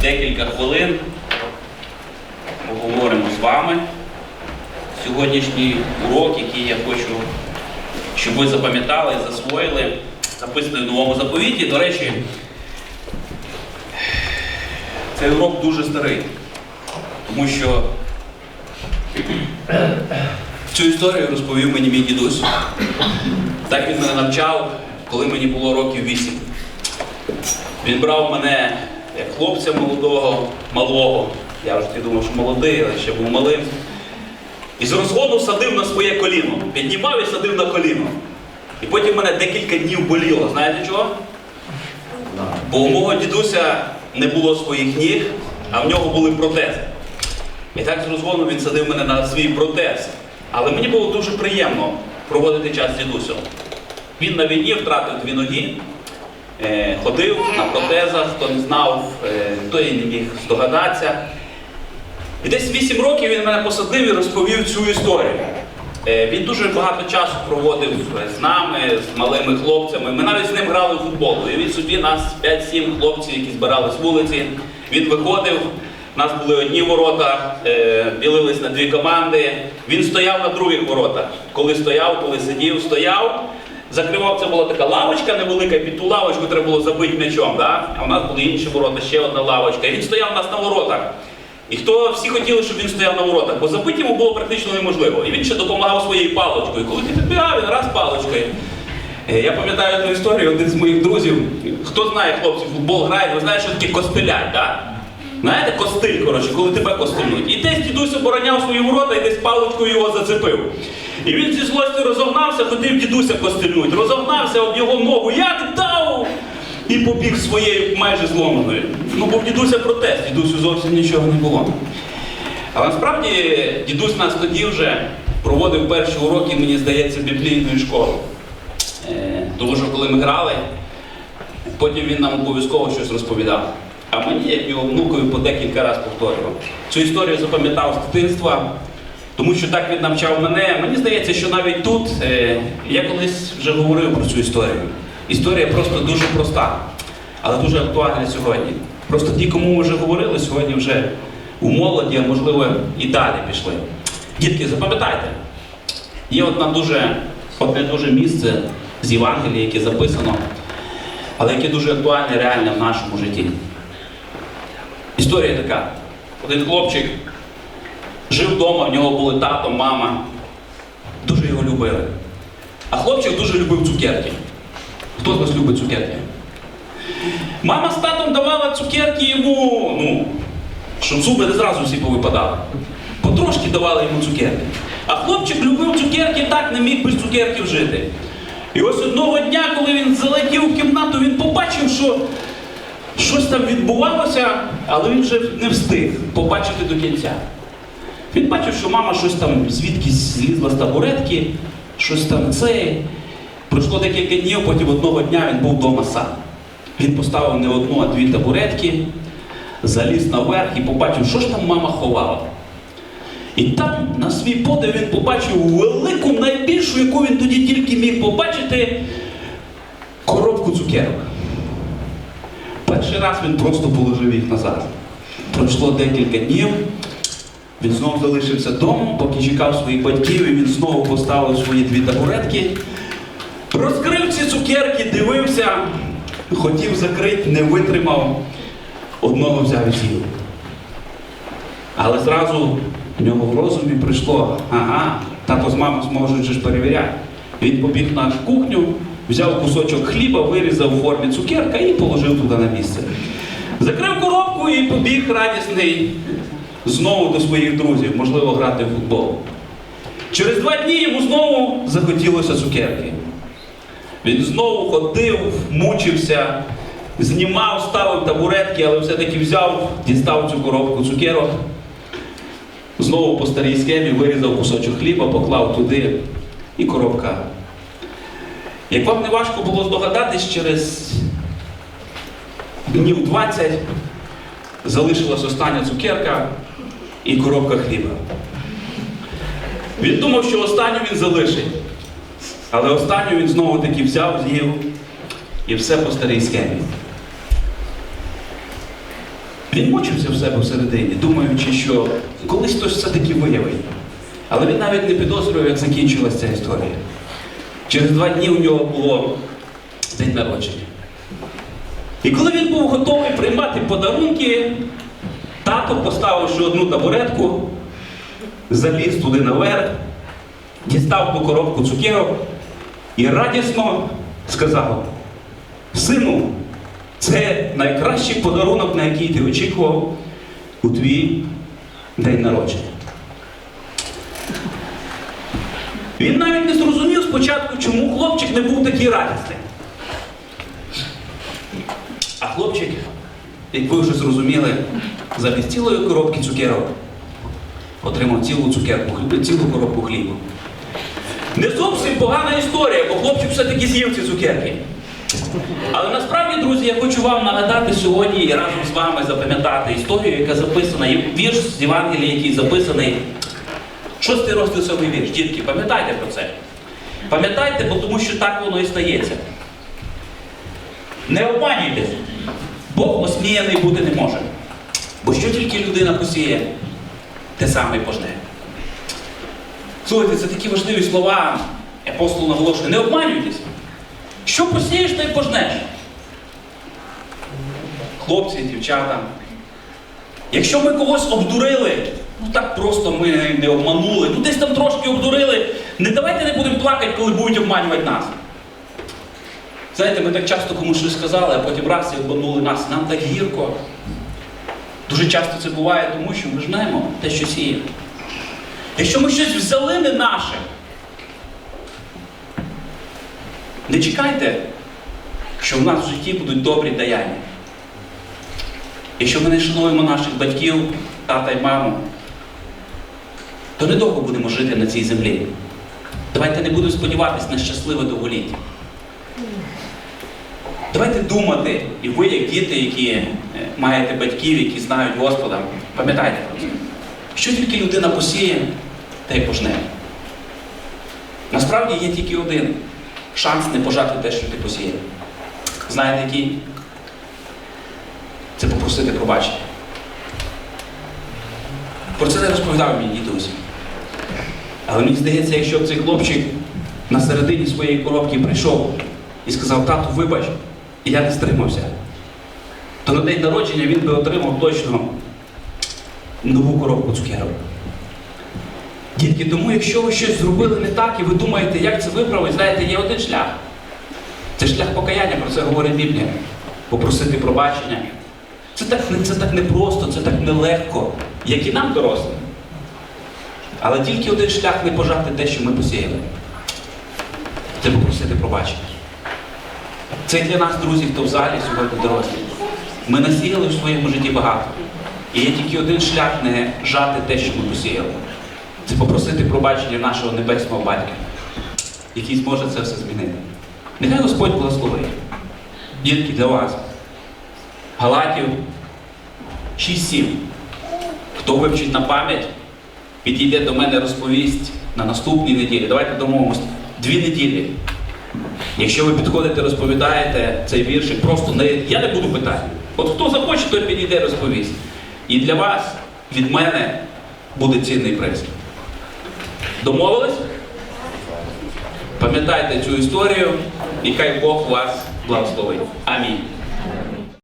декілька хвилин поговоримо з вами. Сьогоднішній урок, який я хочу, щоб ви запам'ятали засвоїли, записаний в новому заповіті. До речі, цей урок дуже старий, тому що цю історію розповів мені мій дідусь. Так він мене навчав, коли мені було років вісім. Він брав мене як хлопця молодого, малого. Я вже тоді думав, що молодий, але ще був малим. І з розгону садив на своє коліно. Піднімав і садив на коліно. І потім мене декілька днів боліло. Знаєте чого? Бо у мого дідуся не було своїх ніг, а в нього були протези. І так з розгону він садив мене на свій протез. Але мені було дуже приємно проводити час з дідусем. Він на війні втратив дві ноги, ходив на протезах, хто не знав, е, той не міг здогадатися. І десь 8 років він мене посадив і розповів цю історію. Е, Він дуже багато часу проводив з нами, з малими хлопцями. Ми навіть з ним грали в футбол. І він собі нас 5-7 хлопців, які збирали з вулиці. Він виходив, у нас були одні ворота, е, ділились на дві команди. Він стояв на других воротах. Коли стояв, коли сидів, стояв. Закривав, це була така лавочка невелика, під ту лавочку треба було забити м'ячом. Да? А у нас були інші ворота, ще одна лавочка. І він стояв у нас на воротах. І хто всі хотіли, щоб він стояв на воротах, бо забити йому було практично неможливо. І він ще допомагав своєю паличкою. Коли ти підбігав, він раз паличкою. Е, Я пам'ятаю ту історію, один з моїх друзів. Хто знає, хлопці, футбол грає, ви знаєте, що таке костилять, так? Знаєте, костиль, коротше, коли тебе костильнуть. І десь дідусь обороняв свої ворота і десь паличкою його зацепив. І він зі злості розогнався, хотів дідуся костильнуть. Розогнався об його ногу, як дав! І побіг своєю майже зломаною. Ну, бо в дідуся протест, дідусю зовсім нічого не було. Але насправді дідусь нас тоді вже проводив перші уроки, мені здається, біблійної школи. Е, Тому що коли ми грали, потім він нам обов'язково щось розповідав. А мені, як його внукові, по декілька разів повторював. Цю історію запам'ятав з дитинства, тому що так він навчав мене. Мені здається, що навіть тут е, я колись вже говорив про цю історію. Історія просто дуже проста, але дуже актуальна сьогодні. Просто ті, кому ми вже говорили, сьогодні вже у молоді, а можливо і далі пішли. Дітки, запам'ятайте, є одна дуже, одне дуже місце з Євангелія, яке записано, але яке дуже актуальне реальне в нашому житті. Історія така. Один хлопчик жив вдома, в нього були тато, мама. Дуже його любили. А хлопчик дуже любив цукерки. Хто з вас любить цукерки? Мама з татом давала цукерки йому, ну, щоб зуби не зразу всі повипадали. Потрошки давали йому цукерки. А хлопчик любив цукерки, так не міг без цукерків жити. І ось одного дня, коли він залетів в кімнату, він побачив, що щось там відбувалося, але він вже не встиг побачити до кінця. Він бачив, що мама щось там звідкись злізла з табуретки, щось там це. Пройшло декілька днів, потім одного дня він був вдома сам. Він поставив не одну, а дві табуретки, заліз наверх і побачив, що ж там мама ховала. І там, на свій подив, він побачив велику, найбільшу, яку він тоді тільки міг побачити, коробку цукерок. Перший раз він просто положив їх назад. Пройшло декілька днів. Він знову залишився вдома, поки чекав своїх батьків, і він знову поставив свої дві табуретки. Розкрив ці цукерки, дивився, хотів закрити, не витримав, одного взяв і з'їв. Але зразу в нього в розумі прийшло, ага, тато з мамою зможуть ж перевіряти. Він побіг на кухню, взяв кусочок хліба, вирізав у формі цукерка і положив туди на місце. Закрив коробку і побіг радісний знову до своїх друзів, можливо, грати в футбол. Через два дні йому знову захотілося цукерки. Він знову ходив, мучився, знімав, ставив табуретки, але все-таки взяв, дістав цю коробку цукерок. Знову по старій схемі вирізав кусочок хліба, поклав туди і коробка. Як вам не важко було здогадатись, через днів 20 залишилась остання цукерка і коробка хліба. Він думав, що останню він залишить. Але останню він знову таки взяв, з'їв і все по старій схемі. Він мучився в себе всередині, думаючи, що колись хтось все-таки виявить. Але він навіть не підозрював, як закінчилася ця історія. Через два дні у нього було день народження. І коли він був готовий приймати подарунки, тато, поставивши одну табуретку, заліз туди наверх, дістав ту коробку цукерок і радісно сказав: Сину, це найкращий подарунок, на який ти очікував у твій день народження. Він навіть не зрозумів спочатку, чому хлопчик не був такий радісний. А хлопчик, як ви вже зрозуміли, замість цілої коробки цукерок отримав цілу цукерку, цілу коробку хліба. Не зовсім погана історія, бо хлопчик все-таки з'їв ці цукерки. Але насправді, друзі, я хочу вам нагадати сьогодні і разом з вами запам'ятати історію, яка записана, є вірш з Євангелія, який записаний. Шостий розділ сьомий вірш. Дітки, пам'ятайте про це. Пам'ятайте, бо тому що так воно і стається. Не обманюйтесь. Бог осміяний бути не може. Бо що тільки людина посіє, те саме пожне. Слухайте, це такі важливі слова. Апостол наголошує, не обманюйтесь. Що посієш, то й пожнеш. Хлопці, дівчата. Якщо ми когось обдурили, ну так просто ми не обманули, ну десь там трошки обдурили, не давайте не будемо плакати, коли будуть обманювати нас. Знаєте, ми так часто комусь щось сказали, а потім раз і обманули нас. Нам так гірко. Дуже часто це буває, тому що ми жнемо те, що сіємо. Якщо ми щось взяли не наше, не чекайте, що в нас в житті будуть добрі даяння. Якщо ми не шануємо наших батьків, тата і маму, то недовго будемо жити на цій землі. Давайте не будемо сподіватися на щасливе довголіття. Давайте думати, і ви, як діти, які е, маєте батьків, які знають Господа, пам'ятайте про це. Що тільки людина посіє, та й пожне. Насправді є тільки один шанс не пожати те, що ти посіяв. Знаєте який? Це попросити пробачення. Про це не розповідав мій дідусь. Але мені здається, якщо б цей хлопчик на середині своєї коробки прийшов і сказав, тату, вибач, і я не стримався, то на день народження він би отримав точно нову коробку цукерок. Дітки, тому якщо ви щось зробили не так і ви думаєте, як це виправити, знаєте, є один шлях. Це шлях покаяння, про це говорить Біблія. Попросити пробачення. Це так, це так непросто, це так нелегко, як і нам дорослим. Але тільки один шлях не пожати те, що ми посіяли. Це попросити пробачення. Це для нас, друзі, хто в залі сьогодні дорослі. Ми насіяли в своєму житті багато. І є тільки один шлях не жати те, що ми посіяли. Це попросити пробачення нашого небесного батька, який зможе це все змінити. Нехай Господь благословить. Дітки для вас. Галатів 6-7. Хто вивчить на пам'ять, підійде до мене розповість на наступній неділі. Давайте домовимося. Дві неділі. Якщо ви підходите, розповідаєте цей віршик, просто не, я не буду питати. От хто захоче, той підійде розповість. І для вас від мене буде цінний приз. Домовились? Пам'ятайте цю історію, і хай Бог вас благословить. Амінь.